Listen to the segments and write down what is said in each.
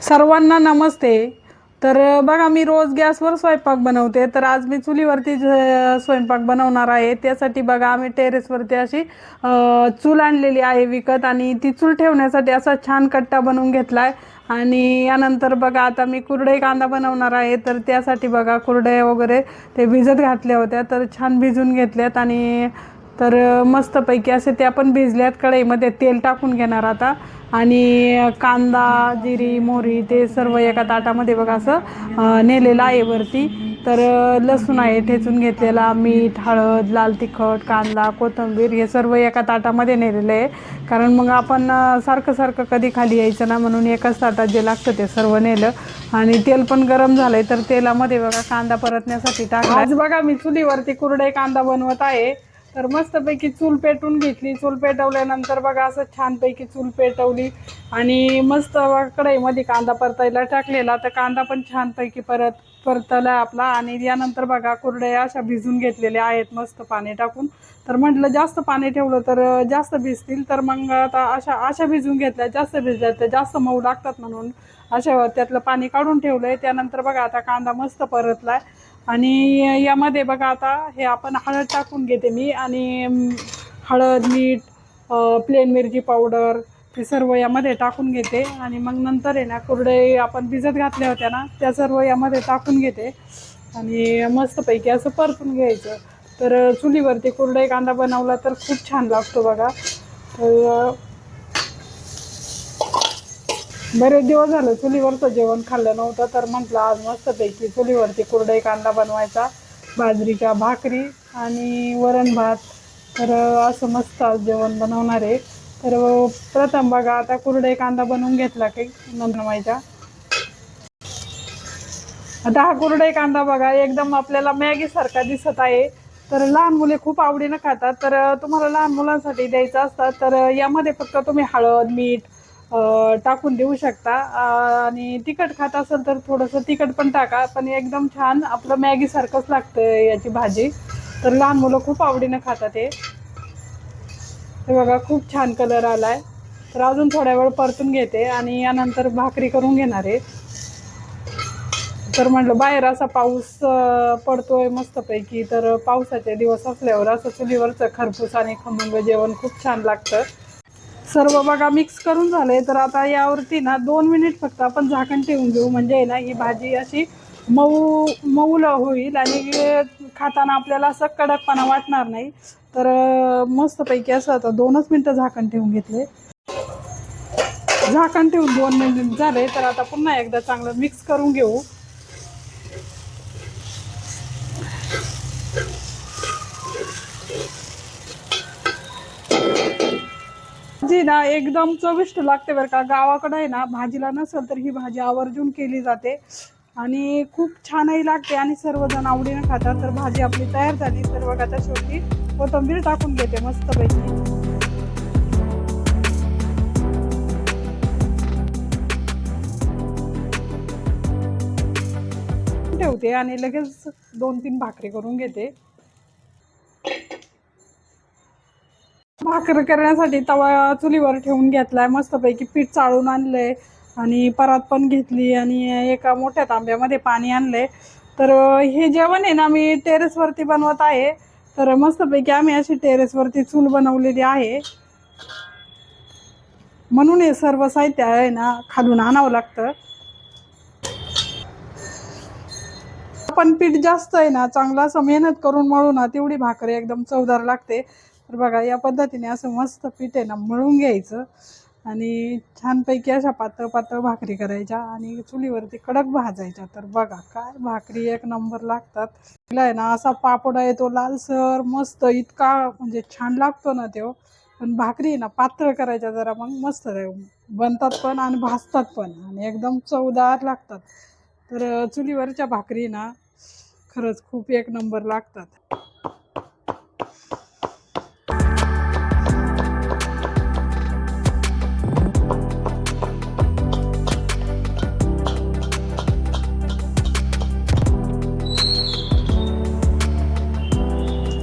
सर्वांना नमस्ते. तर बघा मी रोज गॅसवर स्वयंपाक बनवते. तर आज मी चुलीवरती स्वयंपाक बनवणार आहे. त्यासाठी बघा आम्ही टेरेसवरती अशी चूल आणलेली आहे विकत आणि ती चूल ठेवण्यासाठी असा छान कट्टा बनवून घेतला आहे आणि यानंतर बघा आता मी कुरडई कांदा बनवणार आहे. तर त्यासाठी बघा कुरडया वगैरे ते भिजत घातल्या होत्या. तर छान भिजून घेतल्यात आणि तर मस्तपैकी असे त्या आपण भिजल्यात कढईमध्ये तेल टाकून घेणार आता. आणि कांदा जिरी मोहरी ते सर्व एका ताटामध्ये बघा असं नेलेलं आहे वरती. तर लसूण आहे ठेचून घेतलेला मीठ हळद लाल तिखट कांदा कोथिंबीर हे सर्व एका ताटामध्ये नेलेलं आहे. कारण मग आपण सारखं सारखं कधी खाली यायचं ना म्हणून एकाच ताटात जे लागतं ते सर्व नेलं. आणि तेल पण गरम झालंय तर तेलामध्ये बघा कांदा परतण्यासाठी टाकला आज बघा मी चुलीवरती कुरडे कांदा बनवत आहे. तर मस्तपैकी चूल पेटून घेतली. चूल पेटवल्यानंतर बघा असं छानपैकी चूल पेटवली. आणि मस्त कढईमध्ये कांदा परतायला टाकलेला. तर कांदा पण छानपैकी परत परतला आपला. आणि यानंतर बघा कुरडया अशा भिजून घेतलेल्या आहेत मस्त पाणी टाकून. तर म्हटलं जास्त पाणी ठेवलं तर जास्त भिजतील. तर मग आता अशा अशा भिजून घेतल्या जास्त भिजल्या तर जास्त मऊ लागतात म्हणून अशा त्यातलं पाणी काढून ठेवलं आहे त्यानंतर बघा आता कांदा मस्त परतला आणि यामध्ये बघा आता हे आपण हळद टाकून घेते मी आणि हळद मीठ प्लेन मिरची पावडर ते सर्व यामध्ये टाकून घेते. आणि मग नंतर आहे ना कुरडे आपण भिजत घातल्या होत्या ना त्या सर्व यामध्ये टाकून घेते. आणि मस्तपैकी असं परतून घ्यायचं. तर चुलीवरती कुरडई कांदा बनवला तर खूप छान लागतो बघा. तर बरेच दिवस झालं चुलीवरचं जेवण खाल्लं नव्हतं तर म्हटलं आज मस्तपैकी चुलीवरती कुरडई कांदा बनवायचा बाजरीच्या भाकरी आणि वरण भात. तर असं मस्त आज जेवण बनवणार आहे. तर प्रथम बघा आता कुरडई कांदा बनवून घेतला काही बनवायचा. आता हा कुरडई कांदा बघा एकदम आपल्याला मॅगी सारखा दिसत आहे. तर लहान मुले खूप आवडीनं खातात. तर तुम्हाला लहान मुलांसाठी द्यायचं असतात तर यामध्ये फक्त तुम्ही हळद मीठ टाकून देऊ शकता. आणि तिखट खात असेल तर थोडंसं तिखट पण टाका. पण एकदम छान आपलं मॅगीसारखंच लागतं याची भाजी. तर लहान मुलं खूप आवडीनं खातात हे. बघा खूप छान कलर आला आहे तर अजून थोड्या वेळ परतून घेते आणि यानंतर भाकरी करून घेणार आहे. तर म्हटलं बाहेर असा पाऊस पडतोय मस्तपैकी. तर पावसाचे दिवस असल्यावर असं चुलीवरचं खरपूस आणि खमंग जेवण खूप छान लागतं. सर्व बघा मिक्स करून झालंय. तर आता यावरती ना दोन मिनिट फक्त आपण झाकण ठेवून घेऊ म्हणजे ना ही भाजी अशी मऊ मऊल होईल आणि खाताना आपल्याला असं कडकपणा वाटणार नाही. तर मस्तपैकी असं आता दोनच मिनटं झाकण ठेवून घेतले झाकण ठेवून दोन मिनिट झाले. तर आता पुन्हा एकदा चांगलं मिक्स करून घेऊ. भाजी ना एकदम चविष्ट लागते बरं का. गावाकडं आहे ना भाजीला नसेल तर ही भाजी आवर्जून केली जाते. आणि खूप छानही लागते आणि सर्वजण आवडीनं खातात. तर भाजी आपली तयार झाली. सर्व बघा शेवटी कोथिंबीर टाकून घेते मस्तपैकी. ठेवते आणि लगेच दोन तीन भाकरी करून घेते. भाकर करण्यासाठी तवा चुलीवर ठेवून घेतलाय. मस्तपैकी पीठ चाळून आणलंय आणि परात पण घेतली आणि एका मोठ्या तांब्यामध्ये पाणी आणलंय. तर हे जेवण आहे ना मी टेरेसवरती बनवत आहे. तर मस्तपैकी आम्ही अशी टेरेसवरती चूल बनवलेली आहे. म्हणून हे सर्व साहित्य आहे ना खालून आणावं लागतं. पण पीठ जास्त आहे ना चांगलं असं मेहनत करून मळू ना तेवढी भाकरी एकदम चवदार लागते. तर बघा या पद्धतीने असं मस्त पीठ आहे ना मळून घ्यायचं आणि छानपैकी अशा पातळ पातळ भाकरी करायच्या आणि चुलीवरती कडक भाजायच्या. तर बघा काय भाकरी एक नंबर लागतात. तिला आहे ना असा पापड आहे तो लालसर मस्त इतका म्हणजे छान लागतो ना तो. पण भाकरी आहे ना पातळ करायच्या जरा मग मस्त बनतात पण आणि भाजतात पण आणि एकदम चवदार लागतात. तर चुलीवरच्या भाकरी ना खरंच खूप एक नंबर लागतात.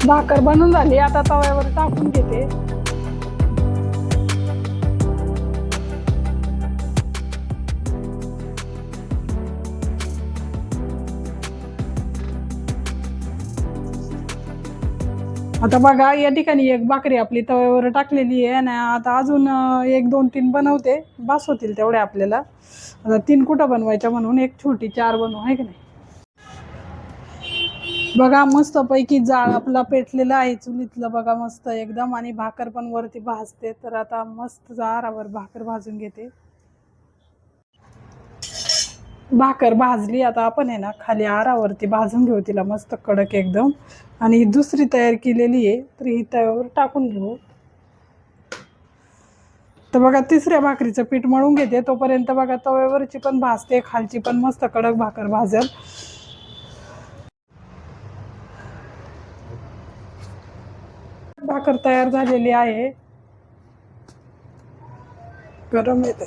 भाकर बनून झाली. आता तव्यावर टाकून घेते. आता बघा या ठिकाणी एक भाकरी आपली तव्यावर टाकलेली आहे आणि आता अजून एक दोन तीन बनवते. बास होतील तेवढ्या आपल्याला. आता तीन कुठं बनवायच्या म्हणून? एक छोटी चार बनवू आहे की नाही? बघा मस्त पैकी जाळ आपला पेटलेला आहे चुलीतलं. बघा मस्त एकदम आणि भाकर पण वरती भाजते. तर आता मस्त जारावर भाकर भाजून घेते. भाकर भाजली आता आपण आहे ना खाली आरावरती भाजून घेऊ तिला मस्त कडक एकदम. आणि दुसरी तयार केलेली आहे तर ही तव्यावर टाकून घेऊ. तर बघा तिसऱ्या भाकरीचं पीठ मळून घेते. तोपर्यंत बघा तव्यावरची पण भाजते खालची पण मस्त कडक भाकर भाजेल. भाकर तयार झालेली आहे. गरम येते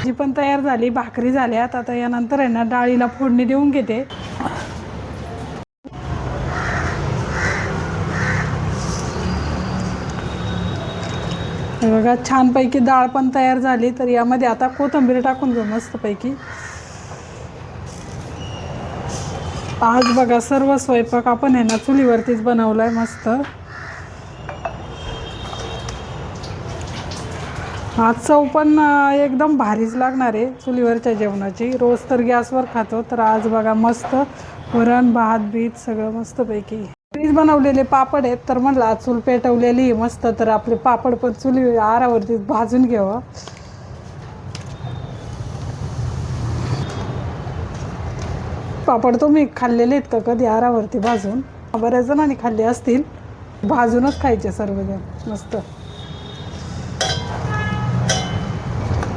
भाजी पण तयार झाली भाकरी झाल्यात आता यानंतर आहे ना डाळीला फोडणी देऊन घेते. बघा छानपैकी डाळ पण तयार झाली तर यामध्ये आता कोथिंबीर टाकून घेऊ मस्तपैकी. आज बघा सर्व स्वयंपाक आपण आहे ना चुलीवरतीच बनवलाय मस्त. आज चव पण एकदम भारीच लागणार आहे चुलीवरच्या जेवणाची. रोज तर गॅसवर खातो तर आज बघा मस्त वरण भात बीत सगळं मस्तपैकी. घरीच बनवलेले पापड आहेत तर म्हणलं आज चूल पेटवलेली मस्त तर आपले पापड पण चुली आरावरती भाजून घ्यावं पापड तुम्ही खाल्लेले आहेत का कधी आरावरती भाजून? बऱ्याच जणांनी खाल्ले असतील भाजूनच खायचे सर्वजण मस्त.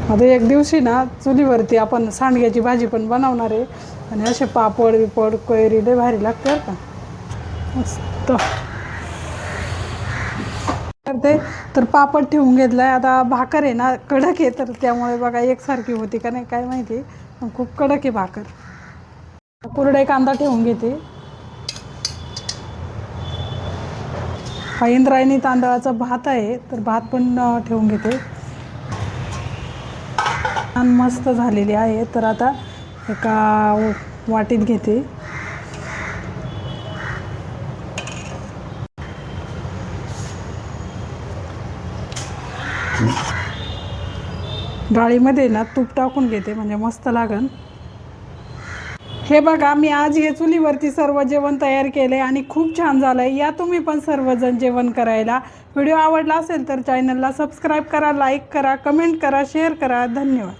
आता एक दिवशी ना चुलीवरती आपण सांडग्याची भाजी पण बनवणार आहे आणि असे पापड बिपड कैरी लय भारी लागते का? मस्त. करते. तर पापड ठेवून घेतलाय. आता भाकर आहे ना कडक आहे तर त्यामुळे बघा एकसारखी होती का नाही काय माहिती. खूप कडक आहे भाकर. कुरडे कांदा ठेवून घेते. हा इंद्रायणी तांदळाचा भात आहे तर भात पण ठेवून घेते. छान मस्त झालेली आहे. तर आता एका वाटीत घेते. डाळीमध्ये ना तूप टाकून घेते म्हणजे मस्त लागन. हे बघा मी आज हे चुलीवरती सर्व जेवण तयार केले आणि खूप छान झालं आहे या तुम्ही पण सर्वजण जेवण करायला. व्हिडिओ आवडला असेल तर चॅनलला सबस्क्राईब करा लाईक करा कमेंट करा शेअर करा. धन्यवाद.